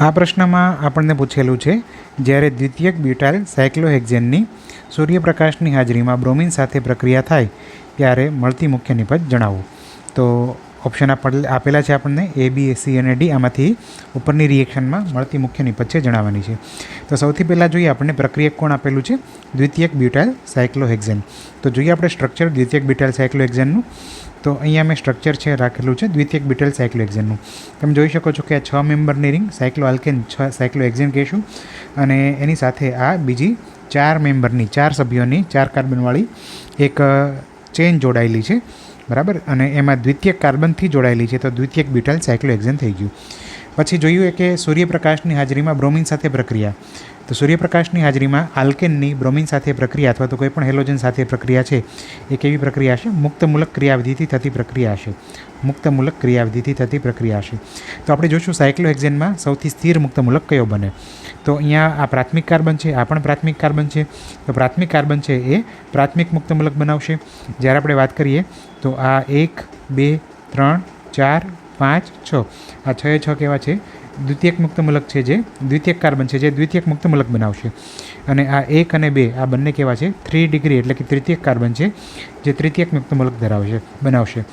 આ પ્રશ્નમાં આપણને પૂછેલું છે, જ્યારે દ્વિતીયક બ્યુટાઇલ સાયક્લોહેક્ઝેનની સૂર્યપ્રકાશની હાજરીમાં બ્રોમિન સાથે પ્રક્રિયા થાય, ત્યારે મળતી મુખ્ય નિપજ જણાવો. તો ઓપ્શન આપેલ- છે આપણને એ બી સી અને ડી આમાંથી ઉપરની રિએક્શનમાં મળતી મુખ્ય નિપજ છે જણાવવાની છે. તો સૌથી પહેલાં જોઈએ આપણને પ્રક્રિયક કોણ આપેલું છે? દ્વિતીયક બ્યુટાઇલ સાયક્લોહેક્ઝેન તો જોઈએ આપણે સ્ટ્રક્ચર દ્વિતીયક બ્યુટાઇલ સાયક્લોહેક્ઝેનનું તો અહીંયા મેં સ્ટ્રક્ચર છે રાખેલું છે દ્વિતીયક બ્યુટાઇલ સાયક્લોહેક્ઝેનનું તમે જોઈ શકો છો કે આ છ મેમ્બરની રિંગ સાયક્લો આલ્કેન છ સાયક્લોહેક્ઝેન કહીશું. અને એની સાથે આ બીજી ચાર મેમ્બરની, ચાર સભ્યોની, ચાર કાર્બનવાળી એક ચેન જોડાયેલી છે. બરાબર? અને એમાં દ્વિતીયક કાર્બનથી જોડાયેલી છે તો દ્વિતીયક બ્યુટાઇલ સાયક્લોહેક્ઝેન થઈ ગયું. પછી જોયું કે સૂર્યપ્રકાશની હાજરીમાં બ્રોમિન સાથે પ્રક્રિયા. તો સૂર્યપ્રકાશની હાજરીમાં આલ્કેનની બ્રોમિન સાથે પ્રક્રિયા અથવા તો કોઈ પણ હેલોજન સાથે પ્રક્રિયા છે, એ કેવી પ્રક્રિયા છે મુક્તમૂલક ક્રિયાવિધિથી થતી પ્રક્રિયા છે મુક્તમૂલક ક્રિયાવિધિથી થતી પ્રક્રિયા છે તો આપણે જોઈશું સાયક્લોહેક્ઝેનમાં સૌથી સ્થિર મુક્તમૂલક કયો બને. તો અહીંયા આ પ્રાથમિક કાર્બન છે, આ પણ પ્રાથમિક કાર્બન છે. તો પ્રાથમિક કાર્બન છે એ પ્રાથમિક મુક્તમૂલક બનાવશે. જ્યારે આપણે વાત કરીએ, તો આ એક, બે, ત્રણ, ચાર પાંચ, છ. આ છ છ કેવા છે? દ્વિતીયક મુક્તમૂલક છે જે દ્વિતીયક કાર્બન છે જે દ્વિતીયક મુક્તમૂલક બનાવશે. અને આ એક અને બે, આ બંને કેવા છે? થ્રી ડિગ્રી એટલે કે તૃતીયક કાર્બન છે જે તૃતીયક મુક્તમૂલક ધરાવશે, બનાવશે.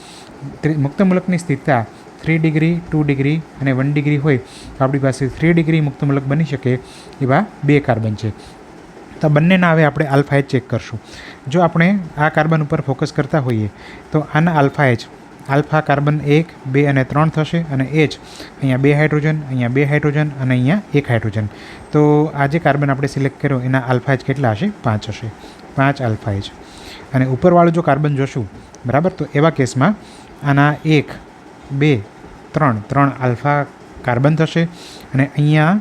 મુક્તમૂલકની સ્થિરતા થ્રી ડિગ્રી ટુ ડિગ્રી અને વન ડિગ્રી હોય તો આપણી પાસે થ્રી ડિગ્રી મુક્તમૂલક બની શકે એવા બે કાર્બન છે. તો બંનેના હવે આપણે આલ્ફા એચ ચેક કરશું. જો આપણે આ કાર્બન ઉપર ફોકસ કરતા હોઈએ તો આના આલ્ફા એચ આલ્ફા કાર્બન એક, બે અને ત્રણ થશે અને એચ અહીંયા બે હાઇડ્રોજન, અહીંયા બે હાઇડ્રોજન અને અહીંયા એક હાઇડ્રોજન. તો આ જે કાર્બન આપણે સિલેક્ટ કર્યો, એના આલ્ફા એચ કેટલા હશે? પાંચ હશે. પાંચ આલ્ફા એચ અને ઉપરવાળું જો કાર્બન જોશું, બરાબર? તો એવા કેસમાં આના એક, બે, ત્રણ ત્રણ આલ્ફા કાર્બન થશે અને અહીંયા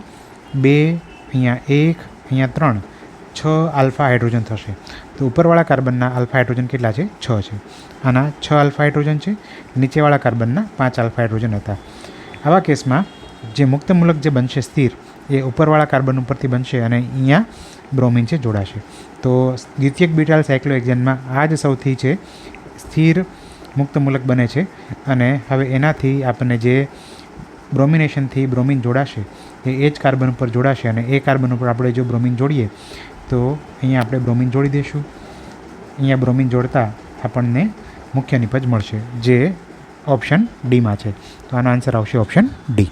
બે, અહીંયા એક, અહીંયા ત્રણ. છ આલ્ફા હાઇડ્રોજન થશે. તો ઉપરવાળા કાર્બનના આલ્ફા હાઇડ્રોજન કેટલા છે? છ છે. આના છ આલ્ફા હાઇડ્રોજન છે. નીચેવાળા કાર્બનના પાંચ આલ્ફા હાઇડ્રોજન હતા. આવા કેસમાં જે મુક્તમૂલક જે બનશે સ્થિર, એ ઉપરવાળા કાર્બન ઉપરથી બનશે અને અહીંયા બ્રોમિન છે જોડાશે. તો દ્વિતીયક બ્યુટાઇલ સાયક્લોએક્ઝેનમાં આ જ સૌથી છે, સ્થિર મુક્તમૂલક બને છે અને હવે એનાથી આપણને જે બ્રોમિનેશનથી બ્રોમિન જોડાશે, એ એ જ કાર્બન ઉપર જોડાશે અને એ કાર્બન ઉપર આપણે જો બ્રોમિન જોડીએ તો અહીંયા આપણે બ્રોમિન જોડી દઈશું. અહીંયા બ્રોમિન જોડતા આપણને મુખ્ય નિપજ મળશે, જે ઓપ્શન ડીમાં છે. તો આનો આન્સર આવશે ઓપ્શન ડી.